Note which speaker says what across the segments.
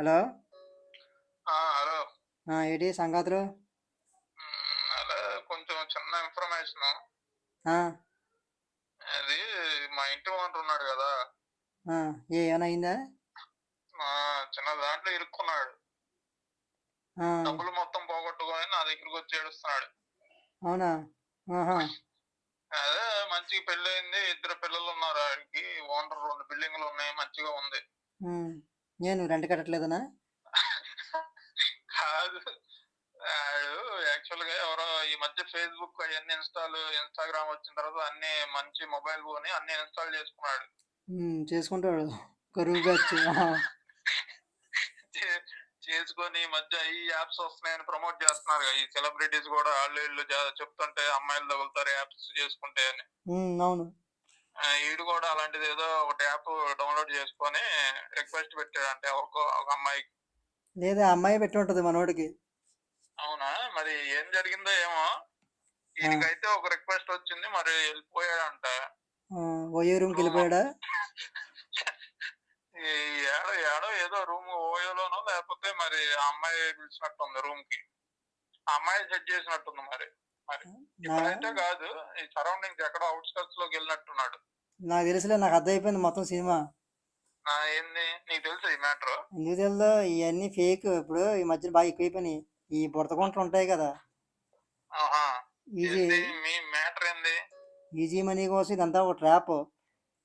Speaker 1: Hello?
Speaker 2: Hello.
Speaker 1: ఏంటి సంగతులు?
Speaker 2: అలా కొంచెం చిన్న ఇన్ఫర్మేషన్. అది మా ఇంటి ఓనర్ ఉన్నాడు కదా.
Speaker 1: ఏమైనా అయిందా
Speaker 2: చిన్న దాంట్లో ఇరుక్కున్నాడు. డబ్బులు మొత్తం పోగొట్టుకొని నా దగ్గరికి వచ్చి ఏడుస్తున్నాడు.
Speaker 1: అవునా?
Speaker 2: అదే మంచిగా పెళ్ళయింది. ఇద్దరు పిల్లలు ఉన్నారు. ఆడికి ఓనర్ రెండు బిల్డింగ్లు ఉన్నాయి. మంచిగా ఉంది.
Speaker 1: నేను రెంట్
Speaker 2: కాదు. ఆడు యాక్చువల్గా ఎవరో ఈ మధ్య ఫేస్బుక్ అవన్నీ ఇన్స్టాల్ ఇన్స్టాగ్రామ్ వచ్చిన తర్వాత అన్ని మంచి మొబైల్ కొని అన్ని ఇన్స్టాల్ చేసుకున్నాడు.
Speaker 1: చేసుకుంటాడు. కరువు బ్యాచ్.
Speaker 2: చేసుకొని మధ్య ఈ యాప్స్ వస్తున్నాయని ప్రమోట్ చేస్తున్నారు ఈ సెలబ్రిటీస్ కూడా వాళ్ళు వీళ్ళు చెప్తుంటే అమ్మాయిలు తగులుతారు యాప్స్ చేసుకుంటే అని.
Speaker 1: అవును.
Speaker 2: ఈడు కూడా అలాంటిది ఏదో ఒకటి యాప్ డౌన్లోడ్ చేసుకొని రిక్వెస్ట్ పెట్టాడంటే ఎవరికో ఒక అమ్మాయికి.
Speaker 1: లేదా అమ్మాయి పెట్టి ఉంటుంది మనోడికి.
Speaker 2: అవునా? మరి ఏం జరిగిందో ఏమో. ఈయనకైతే ఒక రిక్వెస్ట్ వచ్చింది మరి వెళ్ళిపోయాడంట.
Speaker 1: ఓయో రూమ్కి వెళ్ళిపోయాడా?
Speaker 2: ఏడో ఏడో ఏదో రూమ్ ఓయోలోనో లేకపోతే మరి అమ్మాయి పిలిచినట్టుంది రూమ్కి అమ్మాయి సెట్ చేసినట్టుంది మరి. మరి ఇప్పుడైతే కాదు ఈ సరౌండింగ్స్ ఎక్కడో అవుట్స్కట్స్లోకి వెళ్ళినట్టున్నాడు.
Speaker 1: నాకు తెలుసులే నాకు అర్థమైపోయింది మొత్తం సినిమా.
Speaker 2: ఏంది? నీకు తెలుసు ఈ మ్యాటర్?
Speaker 1: ఎందుకు ఇవన్నీ ఫేక్. ఇప్పుడు ఈ మధ్యన బాగా ఎక్కువైపోయినాయి. ఈ బుడత గుంటలు ఉంటాయి కదా. ఈజీ
Speaker 2: ఏంది? మీ మ్యాటర్ ఏంది?
Speaker 1: ఈజీ మనీ కోసం ఇదంతా ఒక ట్రాప్.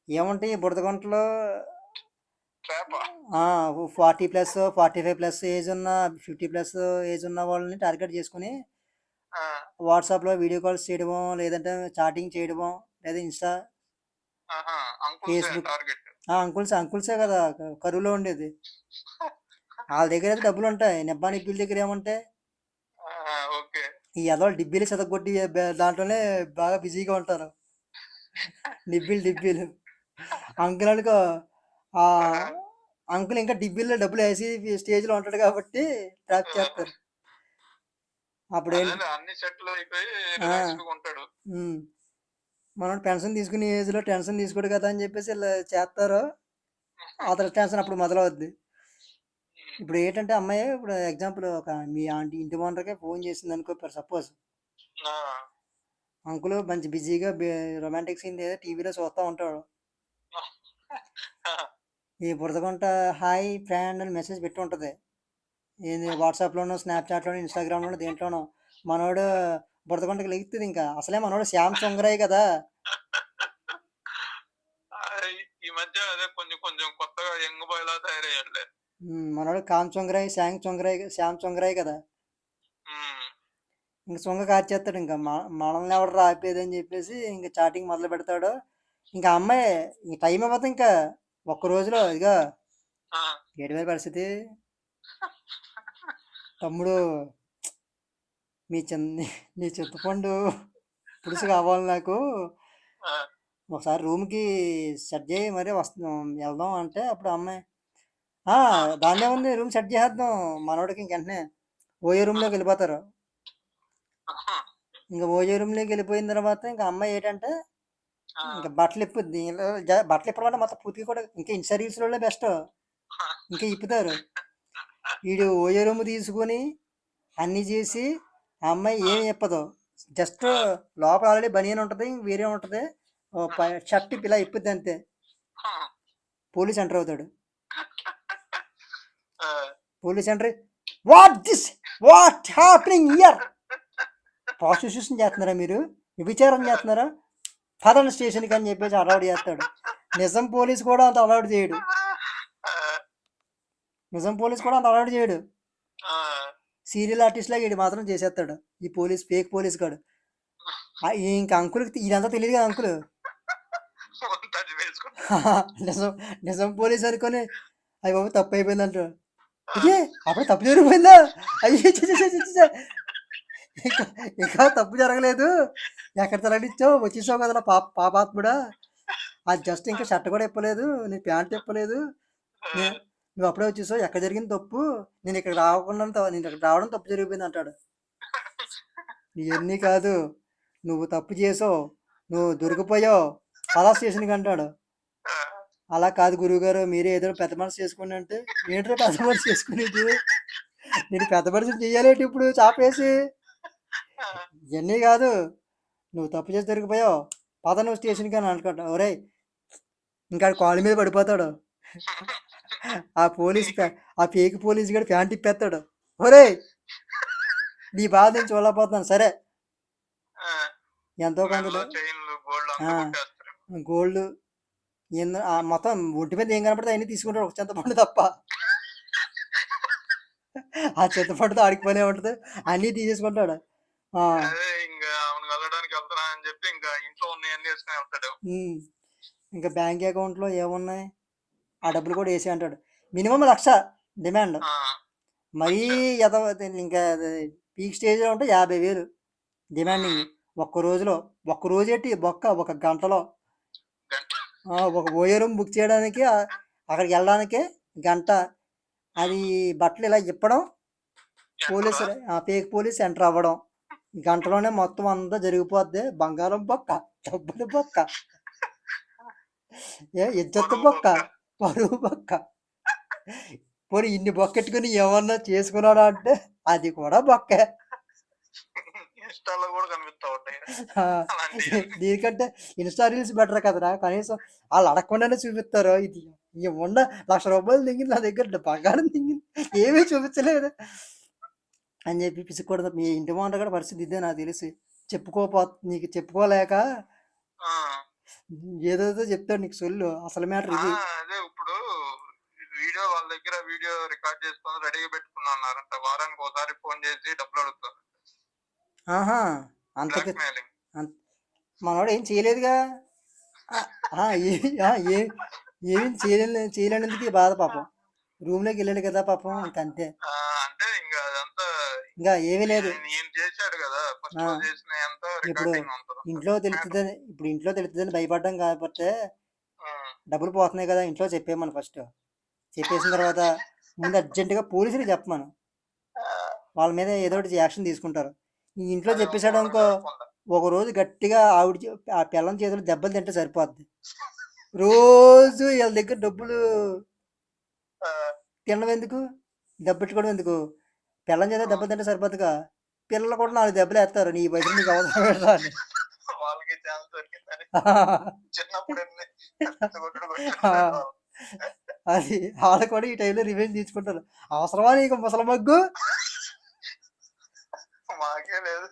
Speaker 1: ఏముంటాయి ఈ బుడత గుంటలు?
Speaker 2: Trap?
Speaker 1: Forty plus forty five plus age ఉన్న ఫిఫ్టీ ప్లస్ ఏజ్ ఉన్న వాళ్ళని టార్గెట్ చేసుకుని వాట్సాప్లో వీడియో కాల్స్ చేయడమో లేదంటే చాటింగ్ చేయడమో లేదా ఇన్స్టా
Speaker 2: టార్గెట్
Speaker 1: అంకుల్స్ అంకుల్సే కదా కరువులో ఉండేది. వాళ్ళ దగ్గర అయితే డబ్బులు ఉంటాయి. నెబ్బా నిబ్బిల దగ్గర ఏముంటాయి? ఈ ఎదో డిబ్బీలు చదవగొట్టి దాంట్లోనే బాగా బిజీగా ఉంటారు. డిబ్బీలు డిబ్బీలు. అంకుల్ అనుకో ఆ అంకుల్ ఇంకా డిబ్బీల్లో డబ్బులు వేసి స్టేజ్లో ఉంటాడు కాబట్టి ట్రాప్ చేస్తారు. అప్పుడు
Speaker 2: అన్ని సెటిల్ అయిపోయి ఉంటాడు.
Speaker 1: ఉమ్. మనోడు పెన్షన్ తీసుకునే ఏజ్లో టెన్షన్ తీసుకోడు కదా అని చెప్పేసి ఇలా చేస్తారు అతని టెన్షన్ అప్పుడు మొదలవుద్ది. ఇప్పుడు ఏంటంటే అమ్మాయి ఇప్పుడు ఎగ్జాంపుల్ ఒక మీ ఆంటీ ఇంటి ఓనర్కే ఫోన్ చేసింది అనుకో సపోజ్ అంకుల్ మంచి బిజీగా రొమాంటిక్ సీన్ ఏదో టీవీలో చూస్తూ ఉంటాడు. ఈ బురదగుంట హాయ్ ఫ్రెండ్ అని మెసేజ్ పెట్టి ఉంటుంది. ఏంది వాట్సాప్లోనో స్నాప్చాట్లోనో ఇన్స్టాగ్రామ్లోనో దేంట్లోనో. మనోడు బురదగుంటకి లెగుతుంది ఇంకా. అసలే మనోడు శ్యామ్ చొంగరాయ్ కదా.
Speaker 2: ఈ- ఈ మధ్య అదే కొంచెం కొంచెం కొత్తగా యంగ్ బాయ్ లా తయారయ్యాడులే.
Speaker 1: ఉమ్, మనోడు కామ్ చొంగరాయ్ శ్యాంగ్ చొంగరాయ్ శ్యామ్ చొంగరాయ్ కదా. ఇంక సొంగ కార్చేస్తాడు ఇంకా. మనల్ని ఎవడు ఆపేది అని చెప్పేసి ఇంకా చాటింగ్ మొదలు పెడతాడు. ఇంకా అమ్మాయి ఇంక టైం అవ్వదు ఇంకా. ఒక్క రోజులో ఇదిగో ఏడువేల పరిస్థితి. తమ్ముడు మీ చిన్న నీ చింతపండు పులుసు కావాలి నాకు. ఒకసారి రూమ్కి సెట్ చేయి మరి వస్తాం వెళ్దాం అంటే అప్పుడు అమ్మాయి "ఆ, దాన్నే ఉంది రూమ్ సెట్ చేసేద్దాం. మనోడికి ఇంక వెంటనే ఓయో రూమ్లోకి వెళ్ళిపోతారు. ఇంకా ఓయో రూమ్లోకి వెళ్ళిపోయిన తర్వాత ఇంకా అమ్మాయి ఏంటంటే ఇంకా బట్టలు ఇప్పుద్ది బట్టలు ఇప్పడం మొత్తం పూర్తిగా కూడా ఇంకా ఇన్ సర్వీస్లో బెస్ట్. ఇంకా ఇప్పుతారు. వీడు ఓయో రూమ్ తీసుకొని అన్నీ చేసి ఆ అమ్మాయి ఏమి చెప్పదు. జస్ట్ లోపల ఆల్రెడీ బనియన్ ఉంటుంది వేరే ఉంటుంది. షర్ట్ ఇలా ఇప్పుద్ది అంతే. పోలీస్ ఎంటర్ అవుతాడు. Police enter. What this what happening here prostitution చేస్తున్నారా మీరు? విచారం చేస్తున్నారా? పదండి స్టేషన్కి అని చెప్పేసి అలౌడ్ చేస్తాడు. నిజం పోలీస్ కూడా అంత అలౌడ్ చేయడు. నిజం పోలీస్ కూడా అంత అలౌడ్ చేయడు. సీరియల్ ఆర్టిస్ట్ లాగా వీడు మాత్రం చేసేస్తాడు ఈ పోలీస్ ఫేక్ పోలీస్ గాడు. ఇంకా అంకుల్కి ఇదంతా తెలియదు కదా అంకుల్. నిజం నిజం పోలీస్ అనుకొని అయ్యి బాబు తప్పు అయిపోయింది అంటాడు. అయ్యే అప్పుడు తప్పు జరిగిపోయిందా? అయ్యే. ఇంకా ఇంకా తప్పు జరగలేదు. ఎక్కడ తరలిచ్చావు వచ్చేసావు కదా పాప పాపాత్ముడా. అది జస్ట్ ఇంకా షర్ట్ కూడా ఇప్పలేదు నీ ప్యాంట్ ఇప్పలేదు. నువ్వు అప్పుడే వచ్చేసావు. ఎక్కడ జరిగింది తప్పు? నేను ఇక్కడ రాకుండా నేను ఇక్కడ రావడం తప్పు జరిగిపోయింది అంటాడు. ఇవన్నీ కాదు. నువ్వు తప్పు చేసావు. నువ్వు దొరికిపోయావు. అలా స్టేషన్కి అంటాడు. అలా కాదు గురువుగారు మీరే ఏదో పెద్ద మనసు చేసుకోండి అంటే ఏంటో పెద్ద మనసు చేసుకునేది? నేను పెద్ద మనసు చెయ్యాలేంటి ఇప్పుడు? చాపేసి. ఇవన్నీ కాదు. నువ్వు తప్పు చేసి దొరికిపోయావు. పద నువ్వు స్టేషన్కి అని అనుకుంటా ఒరే ఇంకా కాళ్ళ మీద పడిపోతాడు. ఆ పోలీస్ ఆ పేకి పోలీస్ గడు ప్యాంట్ ఇప్పేస్తాడు ఒరే నీ బాధ నేను చూడలేకపోతున్నాను సరే. ఎంతో కొంత
Speaker 2: గోల్డ్
Speaker 1: మొత్తం ఒంటి మీద ఏం కనపడితే అన్ని తీసుకుంటాడు ఒక చింతపండు తప్ప. ఆ చింతపండుతో ఆడికి పనే ఉంటుంది. అన్నీ తీసేసుకుంటాడు.
Speaker 2: ఇంకా
Speaker 1: బ్యాంక్ అకౌంట్లో ఏమున్నాయి? ఆ డబ్బులు కూడా వేసి అంటాడు. Minimum lakh demand. మరీ ఎద ఇంకా పీక్ స్టేజ్లో ఉంటే యాభై వేలు డిమాండింగ్ ఒక్క రోజులో ఒక్క రోజు ఎట్టి బొక్క ఒక గంటలో. ఒక ఓయో రూమ్ బుక్ చేయడానికి అక్కడికి వెళ్ళడానికి గంట. అది బట్టలు ఇలా ఇప్పడం పోలీసు పేక్ పోలీస్ ఎంటర్ అవ్వడం. గంటలోనే మొత్తం అంతా జరిగిపోద్ది. బంగారం బొక్క డబ్బులు బొక్క. ఏ ఇజ్జత్తు బొక్క. పరువు బొక్క పోనీ ఇన్ని బొక్కెట్టుకుని ఏమన్నా చేసుకున్నాడా అంటే అది కూడా బొక్కే.
Speaker 2: కూడా కనిపిస్తా ఉంటాయి.
Speaker 1: దీనికంటే ఇన్స్టా రీల్స్ బెటర్ కదరా. కనీసం వాళ్ళు అడగకుండానే చూపిస్తారు ఇది. ఇక ఉన్న లక్ష రూపాయలు దిగింది నా దగ్గర బంగారం దిగింది. ఏమీ చూపించలేదు. అని చెప్పి పిసుకూడదు మీ ఇంటి ముందు కూడా పరిస్థితి ఇదే నాకు తెలిసి. చెప్పుకోపో నీకు చెప్పుకోలేక
Speaker 2: ఆ,
Speaker 1: ఏదేదో చెప్తాడు నీకు సొల్లు. అసలు మ్యాటర్ ఇది.
Speaker 2: అదే ఇప్పుడు వీడియో వాళ్ళ దగ్గర వీడియో రికార్డ్ చేసుకొని రెడీగా పెట్టుకున్నా అన్నారంట. వారానికి ఒకసారి ఫోన్ చేసి డబ్బులు అడుగుతారు.
Speaker 1: ఆహా అంత మనోడు ఏం చేయలేదుగా? ఏ- ఆ, ఏ- ఏం చేయలే చేయలేనందుకు బాధ పాపం. రూమ్లోకి వెళ్ళాడు కదా పాపం అంతే.
Speaker 2: అంటే ఇంకా
Speaker 1: ఇంకా ఏమీ లేదు.
Speaker 2: చేశాడు కదా?
Speaker 1: ఇప్పుడు ఇంట్లో తెలుస్తుందని ఇప్పుడు ఇంట్లో తెలుస్తుందని భయపడడం కాకపోతే డబ్బులు పోతున్నాయి కదా ఇంట్లో చెప్పేమను ఫస్ట్. చెప్పేసిన తర్వాత ముందు అర్జెంటుగా పోలీసులకు చెప్పమను. వాళ్ళ మీద ఏదో ఒకటి యాక్షన్ తీసుకుంటారు. ఇంట్లో
Speaker 2: అదే
Speaker 1: చెప్పేశాడు అనుకో. ఒక రోజు గట్టిగా ఆవిడ ఆ పిల్లం చేతులు దెబ్బలు తింటే సరిపోద్ది. రోజు వీళ్ళ దగ్గర డబ్బులు తినడం ఎందుకు? దెబ్బెట్టుకోవడం ఎందుకు? పిల్లం చేత దెబ్బలు తింటే సరిపోద్దిగా పిల్లలు కూడా నాలుగు దెబ్బలు వేస్తారు. నీ వయసు నీకు అవసరం.
Speaker 2: వాళ్ళకి ఛాన్స్ దొరికిందని. చిన్నప్పుడు.
Speaker 1: అది వాళ్ళు కూడా ఈ టైంలో రివెంజ్ తీసుకుంటారు. అవసరమా నీకు ముసలమగ్గు?
Speaker 2: మాకే లేదు.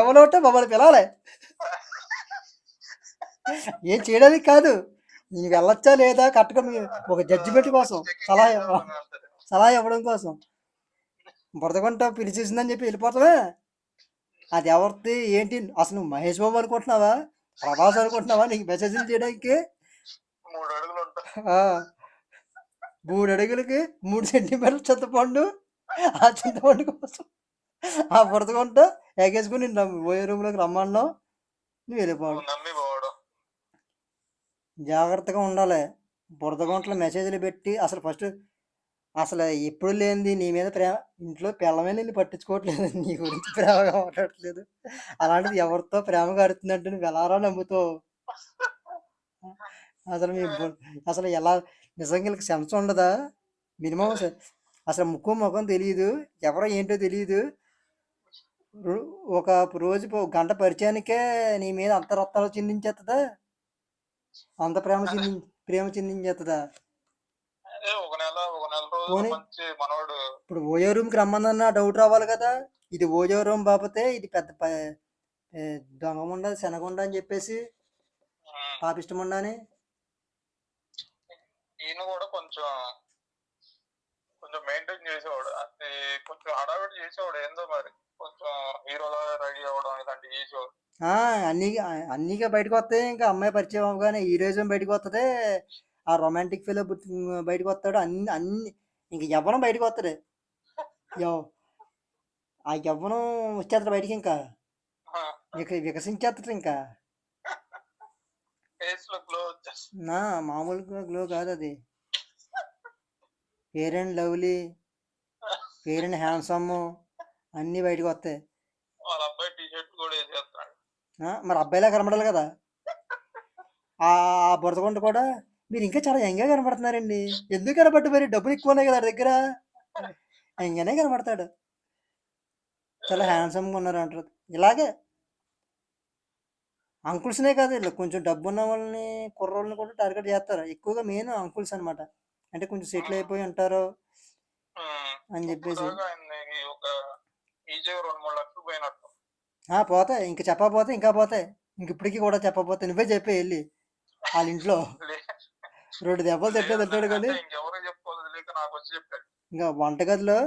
Speaker 1: ఎవరోటే మమ్మల్ని పిలాలే ఏం చేయడానికి కాదు. నీకు వెళ్ళొచ్చా లేదా కరెక్ట్గా మీ ఒక జడ్జిమెంట్ కోసం సలహా సలహా ఇవ్వడం కోసం. బురదగుంట పిలిచేసిందని చెప్పి వెళ్ళిపోతావే? అది ఎవరిది? ఏంటి? అసలు నువ్వు మహేష్ బాబు అనుకుంటున్నావా? ప్రభాస్ అనుకుంటున్నావా? నీకు మెసేజ్లు చేయడానికి?
Speaker 2: మూడు
Speaker 1: అడుగులకి మూడు సెంటీమీటర్ల చింతపండు ఆ చింతపండు కోసం ఆ బురదగుంట ఎగేసుకుని పోయే రూమ్లోకి రమ్మన్నావు. నువ్వు వెళ్ళిపోవడం జాగ్రత్తగా ఉండాలి. బురదగుంటలో మెసేజ్లు పెట్టి అసలు ఫస్ట్ అసలు ఎప్పుడు లేనిది నీ మీద ప్రేమ ఇంట్లో పిల్లమే నిన్ను పట్టించుకోవట్లేదు. నీ గురించి ప్రేమగా మాట్లాడట్లేదు. అలాంటిది ఎవరితో ప్రేమ కడుతుందంటే నువ్వు ఎలారా నమ్ముతావు? అసలు మీ అసలు ఎలా నిజంగా వీళ్ళకి సెన్స్ ఉండదా? మినిమం అసలు ముక్కు ముఖం తెలియదు ఎవరో ఏంటో తెలియదు ఒక రోజు గంట పరిచయానికే నీ మీద అంత రత్నాలు చిందించేస్తుందా అంత ప్రేమ చింది ప్రేమ చిందించేస్తుందా
Speaker 2: నెల రోజులు. మంచి మనోడు
Speaker 1: ఇప్పుడు ఓయో రూమ్కి రమ్మన్నా డౌట్ రావాలి కదా. ఇది ఓయో రూమ్ బాపతే ఇది పెద్ద దొంగముండ శనగుండ అని చెప్పేసి పాపిష్టముండ అని
Speaker 2: ఈయన కూడా కొంచెం కొంచెం మెయింటైన్ చేసేవాడు. అది కొంచెం హడావిడి చేసేవాడు ఏందో మరి. కొంచెం హీరోలా రెడీ అవ్వడం ఇలాంటివి చేసేవాడు
Speaker 1: ఆ, అన్నీ అన్నీగా బయటకు వస్తాయి. ఇంకా అమ్మాయి పరిచయం అవగానే హీరోయిజం బయటకు వస్తుంది ఆ రొమాంటిక్ ఫీల్ బయటకు వస్తాడు. అన్ని అన్ని ఇంక యవ్వనం బయటకు వస్తుంది యవ్ ఆ యవ్వనం వచ్చేస్తాడు బయటికి ఇంకా. ఇక. వికసించేస్తాడు ఇంకా నా మామూలుగా గ్లో కాదు అది. Fair and lovely fair and handsome అన్నీ బయటకు వస్తాయి. మరి అబ్బాయిలా కనబడాలి కదా. ఆ ఆ బురదకొండ కూడా మీరు ఇంకా చాలా యంగ్గా కనబడుతున్నారండి. ఎందుకు కనబడ్డు మరి? డబ్బులు ఎక్కువ ఉన్నాయి కదా దగ్గర. యంగ్గానే కనబడతాడు. చాలా హ్యాండ్సమ్గా ఉన్నారు అంటారు. ఇలాగే. అంకుల్స్నే కాదు ఇలా కొంచెం డబ్బు ఉన్న వాళ్ళని కుర్రోళ్ళని కూడా టార్గెట్ చేస్తారు. ఎక్కువగా మెయిన్ అంకుల్స్ అన్నమాట. అంటే కొంచెం సెటిల్ అయిపోయి ఉంటారు. అని చెప్పేసి. ఆ, పోతాయి. ఇంక చెప్పకపోతే ఇంకా పోతాయి. ఇంక ఇప్పటికీ కూడా చెప్పకపోతే నువ్వే చెప్పే వెళ్ళి. వాళ్ళ ఇంట్లో. రెండు దెబ్బలు తిట్టే తింటాడు కానీ
Speaker 2: అంటే ఇంకెవరు చెప్పుకోలేదు లేక నాకు వచ్చి చెప్పాడు.
Speaker 1: ఇంకా వంటగదిలో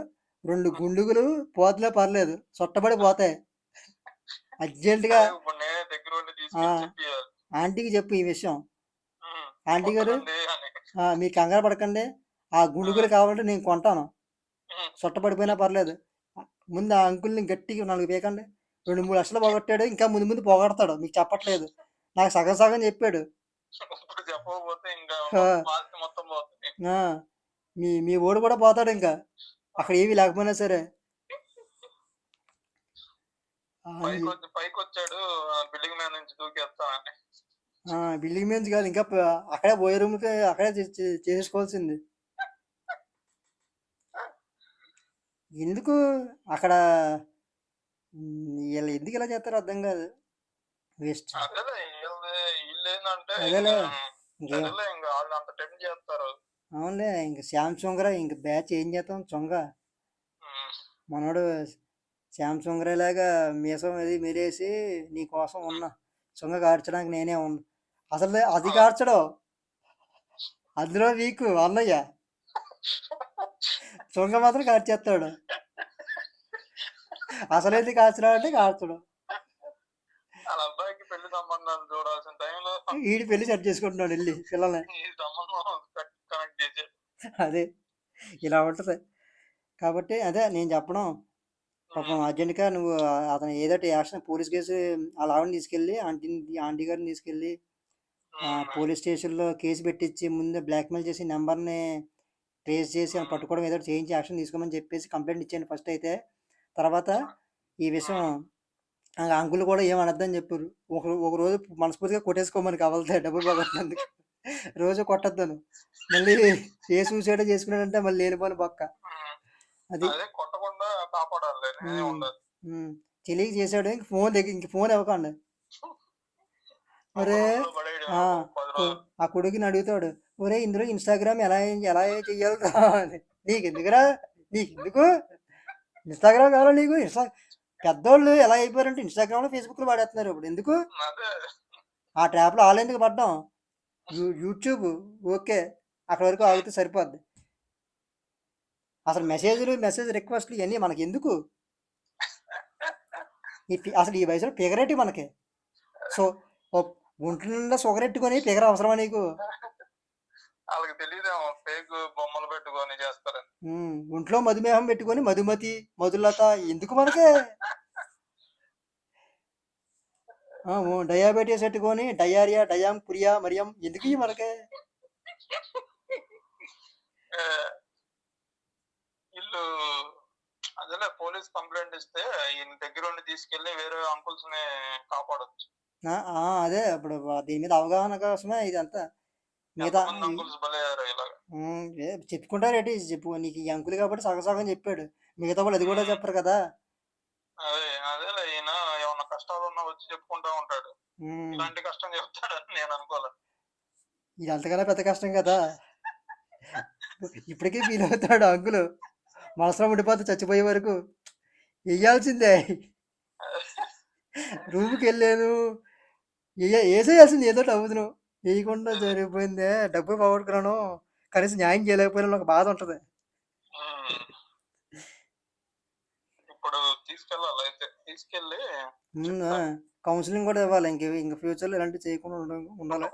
Speaker 1: రెండు గుండుగులు పోతులే పర్లేదు చుట్టబడి పోతాయి. ఆ.
Speaker 2: చెప్పియాలి.
Speaker 1: ఆంటీకి చెప్పు ఈ విషయం. ఆంటీ గారు మీరు కంగారు పడకండి. ఆ గుండుగులు కావాలంటే నేను కొంటాను. చుట్టపడిపోయినా పర్లేదు. ముందు ఆ అంకుల్ని గట్టిగా నాలుగు పేకండి. రెండు మూడు లక్షలు పోగొట్టాడు ఇంకా ముందు ముందు పోగొడతాడు. మీకు చెప్పట్లేదు. నాకు సగం సగం చెప్పాడు.
Speaker 2: ఇప్పుడు చెప్పకపోతే ఇంకా
Speaker 1: ఆ.
Speaker 2: ఆస్తి మొత్తం పోతుంది.
Speaker 1: ఆ, మీ మీ ఓడు కూడా పోతాడు ఇంకా. అక్కడ ఏమీ లేకపోయినా సరే.
Speaker 2: పైకి వచ్చి పైకి వచ్చాడు బిల్డింగ్ మీద నుంచి దూకేస్తానని.
Speaker 1: ఆ, బిల్డింగ్ మీద కాదు ఇంకా అక్కడే పోయే రూమ్కి అక్కడే చే- చే- చేసేసుకోవాల్సింది. ఎందుకు అక్కడ వీళ్ళు ఎందుకు ఇలా చేస్తారో అర్థం కాదు. వేస్ట్.
Speaker 2: ఏంటంటే. ఇంకా-
Speaker 1: ఇంకేం
Speaker 2: అదేలే ఇంకా వాళ్ళు అంత టెంప్ చేస్తారు.
Speaker 1: అవునులే ఇంక శ్యామ్ చొంగరా ఇంక బ్యాచ్ ఏం చేస్తాం? చొంగ. మనోడు శ్యామ్ చొంగరేలాగా మీసం అది మెరేసి నీ కోసం ఉన్నా చొంగ కార్చడానికి నేనే ఉన్నా అసలు అది కార్చడం. అందులో వీకు అన్నయ్య. చొంగ మాత్రం కార్చేస్తాడు. అసలైతే కార్చడం అంటే కార్చడం
Speaker 2: వాళ్ళ అబ్బాయికి పెళ్ళి సంబంధాలు చూడాల్సిన టైంలో
Speaker 1: వీడి పెళ్ళి సెట్ చేసుకుంటున్నాడు వెళ్ళి పిల్లల్ని. అదే ఇలా ఉంటుంది. కాబట్టి అదే నేను చెప్పడం పాపం అర్జెంట్గా నువ్వు ఆ- అతను ఏదో యాక్షన్ పోలీస్ కేసు అలా ఆవిడని తీసుకెళ్ళి ఆంటీని ఆంటీ గారిని తీసుకెళ్ళి ఆ, పోలీస్ స్టేషన్లో కేసు పెట్టించి ముందు బ్లాక్మెయిల్ చేసి నెంబర్ని ట్రేస్ చేసి పట్టుకోవడం ఏదో చేయించి యాక్షన్ తీసుకోమని చెప్పేసి కంప్లైంట్ ఇచ్చాను ఫస్ట్ అయితే. తర్వాత ఈ విషయం ఆ అంకుల్ కూడా ఏం అనొద్దని చెప్పారు. ఒక ఒక రోజు మనస్ఫూర్తిగా కొట్టేసుకోమని కావాలంటే డబ్బులు బాగొట్టినందుకు రోజు కొట్టొద్దాను. మళ్ళీ ఏ సూసైడ్ చేసుకున్నాడంటే మళ్ళీ లేనిపోని బొక్క. అది తెలియక చేశాడు. ఇంక ఫోన్ దగ్గర ఇంక ఫోన్ ఇవ్వకండి. ఒరే ఆ, కొడుకుని అడుగుతాడు. ఒరే ఇందులో ఇన్స్టాగ్రామ్ ఎలా ఎలా నీకు ఎందుకురా నీకు ఎందుకు ఇన్స్టాగ్రామ్ కావాలా నీకు? ఇన్స్టా పెద్దోళ్ళు ఎలా అయిపోయారంటే ఇన్స్టాగ్రామ్లో ఫేస్బుక్లో వాడేస్తున్నారు ఇప్పుడు. ఎందుకు? ఆ ట్యాప్లో ఆల్ ఎందుకు పడ్డాం? YouTube okay. అక్కడ వరకు ఆగితే సరిపోద్ది. అసలు మెసేజ్లు మెసేజ్ రిక్వెస్ట్లు ఇవన్నీ మనకి ఎందుకు ఈ అసలు ఈ వయసులో పిగరేటి మనకి? సో ఓ ఒంటి నిండా సుగరెట్టుకొని పిగర అవసరమా నీకు?
Speaker 2: వాళ్ళకి తెలియదేమో ఫేక్ బొమ్మలు పెట్టుకొని చేస్తారని.
Speaker 1: ఒంట్లో మధుమేహం పెట్టుకొని మధుమతి మధులత ఎందుకు మనకే? డయాబెటీస్ పెట్టుకొని డయారియా డయామ్ పురియా మరియం ఎందుకు మనకే?
Speaker 2: వీళ్ళు అదేలే పోలీస్ కంప్లైంట్ ఇస్తే ఈయన దగ్గర ఉండి తీసుకెళ్ళి వేరే అంకుల్స్ని కాపాడొచ్చు.
Speaker 1: అదే ఇప్పుడు దీని మీద అవగాహన కోసమే ఇదంతా. మిగతా ఏ, చెప్పుకుంటారేటి చెప్పు నీకు ఈ అంకులు కాబట్టి సగం సగం చెప్పాడు. మిగతా వాళ్ళు అది కూడా చెప్పరు కదా.
Speaker 2: అదే అదేలే ఈయన ఏమన్నా కష్టాలు ఉన్నా వచ్చి చెప్పుకుంటా ఉంటాడు. ఇలాంటి కష్టం చెప్తాడని నేను అనుకోలే.
Speaker 1: ఇది అంతకన్నా పెద్ద కష్టం కదా. ఇప్పటికే ఫీల్ అవుతాడు అంకులు. మనసులో ఉండిపోతే చచ్చిపోయే వరకు వెయ్యాల్సిందే. రూమ్కి వెళ్ళాను. వేసేయాల్సింది ఏదో అవుతున్నావు వేయకుండా జరిగిపోయిందే. డబ్బు పోగొట్టుకున్నాను. కనీసం న్యాయం చేయలేకపోయినా ఒక బాధ ఉంటుంది.
Speaker 2: ఇప్పుడు తీసుకెళ్ళాలి అయితే. తీసుకెళ్ళి
Speaker 1: కౌన్సిలింగ్ కూడా ఇవ్వాలి. ఇంక ఇంక ఫ్యూచర్లో ఇలాంటివి చేయకుండా ఉండ ఉండాలి.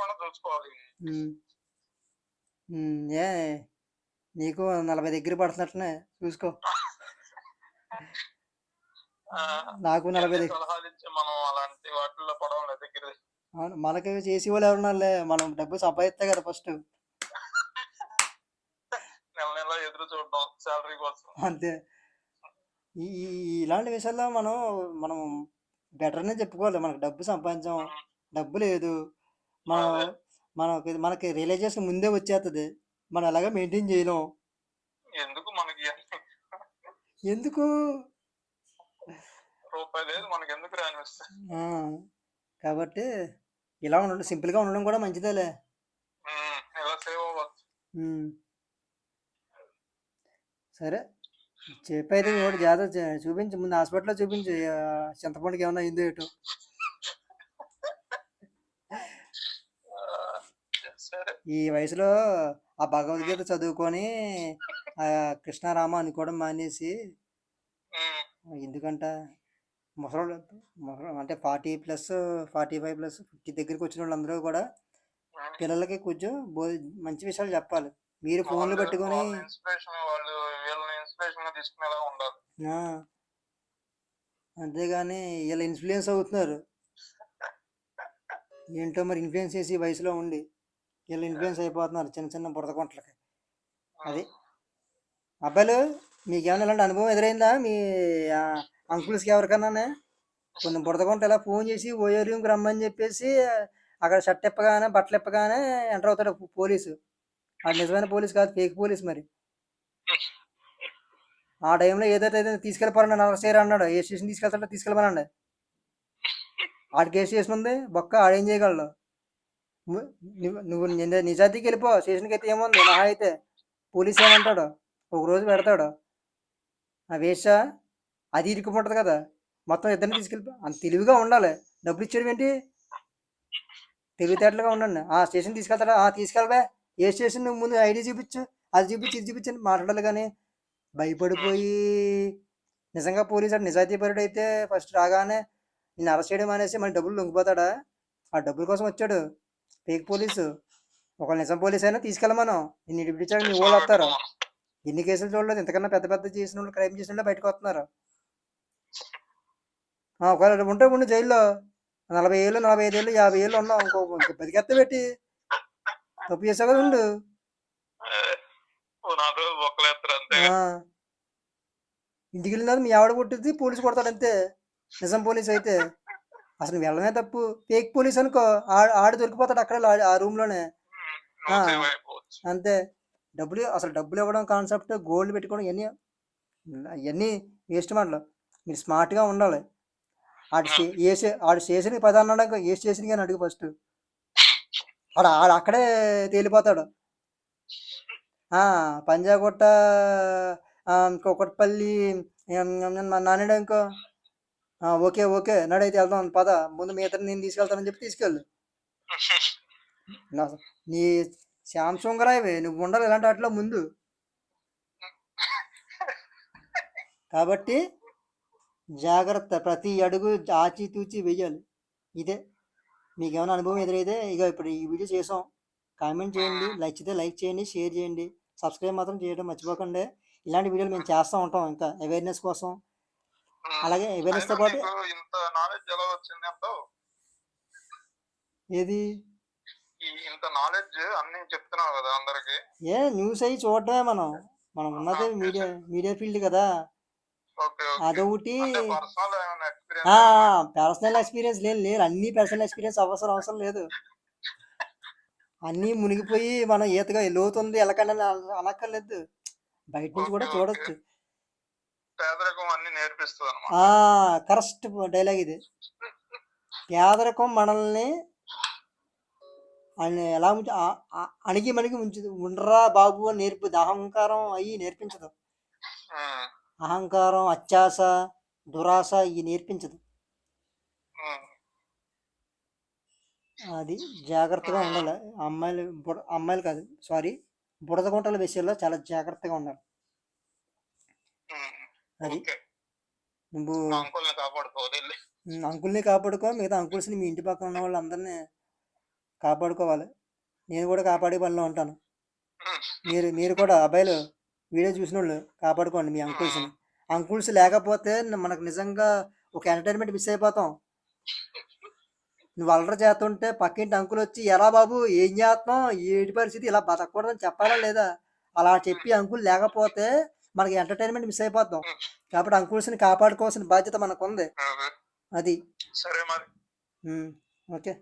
Speaker 1: ఏ నీకు నలభై దగ్గర పడుతున్నట్టునే చూసుకో. నాకు నలభై దగ్గర
Speaker 2: మనం అలాంటి వాటిల్లో పడవలే దగ్గర
Speaker 1: అవును మనకి చేసి వాళ్ళు ఎవరున్నారులే మనం డబ్బు సంపాదిస్తే కదా ఫస్ట్.
Speaker 2: నెల నెల ఎదురు చూడడం శాలరీ కోసం.
Speaker 1: అంతే. ఈ ఇలాంటి విషయాల్లో మనం మనం బెటర్నే చెప్పుకోవాలి. మనకు డబ్బు సంపాదించాం డబ్బు లేదు. మనం మనకి మనకి రియలైజేషన్ ముందే వచ్చేస్తుంది మనం అలాగే మెయింటైన్ చేయలేం.
Speaker 2: ఎందుకు మనకి?
Speaker 1: ఎందుకు?
Speaker 2: రూపాయి లేదు మనకి ఎందుకు
Speaker 1: ఆ, కాబట్టి ఇలా ఉండడం సింపుల్గా ఉండడం కూడా మంచిదేలే. సరే చెప్పైతే కూడా జాగ్రత్త చూపించు ముందు హాస్పిటల్లో చూపించు చింతపండుకి ఏమన్నా అయిందో ఏటో.
Speaker 2: సరే.
Speaker 1: ఈ వయసులో ఆ భగవద్గీత చదువుకొని కృష్ణారామ అనుకోవడం మానేసి ఎందుకంట? ముసలోళ్ళు ముసలి అంటే forty plus forty five plus fifty దగ్గరికి వచ్చిన వాళ్ళందరూ కూడా. పిల్లలకి కొంచెం బో మంచి విషయాలు చెప్పాలి. మీరు ఫోన్లు పెట్టుకొని అంతేగాని వీళ్ళు ఇన్ఫ్లుయెన్స్ అవుతున్నారు. ఏంటో మరి ఇన్ఫ్లుయెన్స్ చేసి వయసులో ఉండి వీళ్ళు ఇన్ఫ్లుయెన్స్ అయిపోతున్నారు చిన్న చిన్న బురద కొంటలకి. అది. అబ్బాయిలు మీకు ఏమైనా ఇలాంటి అనుభవం ఎదురైందా? మీ అంకుల్స్కి ఎవరికన్నా కొన్ని బురద ఇలా ఫోన్ చేసి ఓయో రూమ్కి రమ్మని చెప్పేసి అక్కడ షర్ట్ ఇప్పగానే బట్టలు ఇప్పగానే ఎంటర్ అవుతాడు పోలీసు. అది నిజమైన పోలీస్ కాదు ఫేక్ పోలీస్ మరి. ఆ టైంలో ఏదైతే తీసుకెళ్ళిపోరండి నలభై అన్నాడు. ఏ స్టేషన్ తీసుకెళ్తాడో తీసుకెళ్ళమనండి. ఆడికి ఏ స్టేషన్ ఉంది బొక్క ఆడేం చేయగలడు? నువ్వు నువ్వు వెళ్ళిపో స్టేషన్కి అయితే ఏముంది? మహా అయితే పోలీస్ ఏమంటాడు? ఒక రోజు పెడతాడు. ఆ వేషా అది ఇరుక్కుపోతుంది కదా. మొత్తం ఇద్దరిని తీసుకెళ్ళిపో. అంత తెలివిగా ఉండాలి. డబ్బులు ఇచ్చేది ఏంటి? తెలివితేటలుగా ఉండండి. ఆ స్టేషన్ తీసుకెళ్తాడా? ఆ తీసుకెళ్ళవే ఏ స్టేషన్? నువ్వు ముందు ఐడి చూపించు. అది చూపించి ఇది చూపించండి మాట్లాడాలి కానీ భయపడిపోయి. నిజంగా పోలీసు అంటే నిజాయితీ పరుడు అయితే ఫస్ట్ రాగానే నేను అరెస్ట్ చేయడం అనేసి మన డబ్బులు లొంగిపోతాడా? ఆ డబ్బుల కోసం వచ్చాడు. Fake police. ఒక నిజం పోలీస్ అయినా తీసుకెళ్ళమను నిన్ను ఇడిపించాడు నీ వాళ్ళు వస్తారు. ఎన్ని కేసులు చూడలేదు. ఇంతకన్నా పెద్ద పెద్ద చేసిన వాళ్ళు క్రైమ్ చేసిన వాళ్ళు బయటకు వస్తున్నారు. ఒకవేళ ఉంటే ఉండి జైల్లో. నలభై ఏళ్ళు నలభై ఐదు ఏళ్ళు యాభై ఏళ్ళు ఉన్నావు ఇంకో బతికెత్త పెట్టి. తప్పు చేసావు కదా ఉండు. ఇంటికి వెళ్ళిన తర్వాత మీ ఆవిడ కొట్టింది పోలీసు కొడతాడు అంతే. నిజం పోలీస్ అయితే. అసలు వెళ్ళడమే తప్పు. ఫేక్ పోలీస్ అనుకో ఆడు దొరికిపోతాడు అక్కడ ఆ
Speaker 2: రూమ్లోనే
Speaker 1: అంతే. డబ్బులు అసలు డబ్బులు ఇవ్వడం కాన్సెప్ట్ గోల్డ్ పెట్టుకోవడం ఇవన్నీ ఇవన్నీ వేస్ట్ మాటలు. మీరు స్మార్ట్గా ఉండాలి. ఆడు స్టే- ఆడు స్టేషన్కి పది అన్నాడు ఏ స్టేషన్కి అని అడుగు ఫస్ట్. ఆడు ఆడు అక్కడే తేలిపోతాడు. పంజాగుట్ట మా నాన్నడు ఇంకో ఓకే ఓకే నడైతే వెళ్దాం పద. ముందు మీ ఇద్దరు నేను తీసుకెళ్తానని చెప్పి తీసుకెళ్ళు. నా- నీ శాంసంగ్ రాయవే నువ్వు ఉండాలి ఇలాంటి వాటిలో ముందు. కాబట్టి జాగ్రత్త ప్రతి అడుగు ఆచితూచి వెయ్యాలి. ఇదే మీకు ఏమైనా అనుభవం ఎదురైతే ఇక ఇప్పుడు ఈ వీడియో చేసాం. కామెంట్ చేయండి నచ్చితే లైక్ చేయండి షేర్ చేయండి. సబ్స్క్రైబ్ మాత్రం చేయడం మర్చిపోకండి. ఇలాంటి వీడియోలు మేము చేస్తూ ఉంటాం ఇంకా అవేర్నెస్ కోసం. అలాగే awareness తో పాటు- ఏది?
Speaker 2: ఇంత నాలెడ్జ్ అన్ని చెప్తున్నావు కదా అందరికి.
Speaker 1: ఏ న్యూస్ అయ్యి చూడటమే మనం. మనం ఉన్నది మీడియా మీడియా ఫీల్డ్ కదా. అదొకటి.
Speaker 2: పర్సనల్ ఎక్స్పీరియన్స్
Speaker 1: పర్సనల్ ఎక్స్పీరియన్స్ లేదు లేదు అన్ని పర్సనల్ ఎక్స్పీరియన్స్ అవసరం అవసరం లేదు. అన్నీ మునిగిపోయి మనం ఈతగా లోతుంది అన- అనక్కర్లేదు. బయట నుంచి కూడా చూడొచ్చు. కరెక్ట్ డైలాగ్ ఇది. పేదరికం మనల్ని ఎలా ఉంచి అణిగి మణిగి ఉంచుదు. ఉండరా బాబు అని నేర్పుది అహంకారం అయ్యి నేర్పించదు. అహంకారం అత్యాస దురాశ ఇవి నేర్పించదు. అది జాగ్రత్తగా ఉండాలి. అమ్మాయిలు బుడ అమ్మాయిలు కాదు సారీ బుడద గుంటల విషయంలో చాలా జాగ్రత్తగా ఉండాలి. అది నువ్వు
Speaker 2: అంకుల్ని
Speaker 1: కాపాడుకో మిగతా అంకుల్స్ని మీ ఇంటి పక్కన ఉన్న వాళ్ళందరినీ కాపాడుకోవాలి. నేను కూడా కాపాడే పనిలో ఉంటాను. మీరు మీరు కూడా అబ్బాయిలు వీడియో చూసిన వాళ్ళు కాపాడుకోండి మీ అంకుల్స్ని. అంకుల్స్ లేకపోతే మనకు నిజంగా ఒక ఎంటర్టైన్మెంట్ మిస్ అయిపోతాం. నువ్వు అల్లరి చేస్తుంటే పక్కింటి అంకుల్ వచ్చి ఎలా బాబు? ఏం చేస్తున్నాం ఏటి పరిస్థితి? ఇలా బతకూడదని చెప్పాలా లేదా? అలా చెప్పి అంకుల్ లేకపోతే మనకి ఎంటర్టైన్మెంట్ మిస్ అయిపోతాం. కాబట్టి అంకుల్స్ని కాపాడుకోవాల్సిన బాధ్యత మనకు ఉంది
Speaker 2: అదే. సరే మరి.
Speaker 1: ఓకే.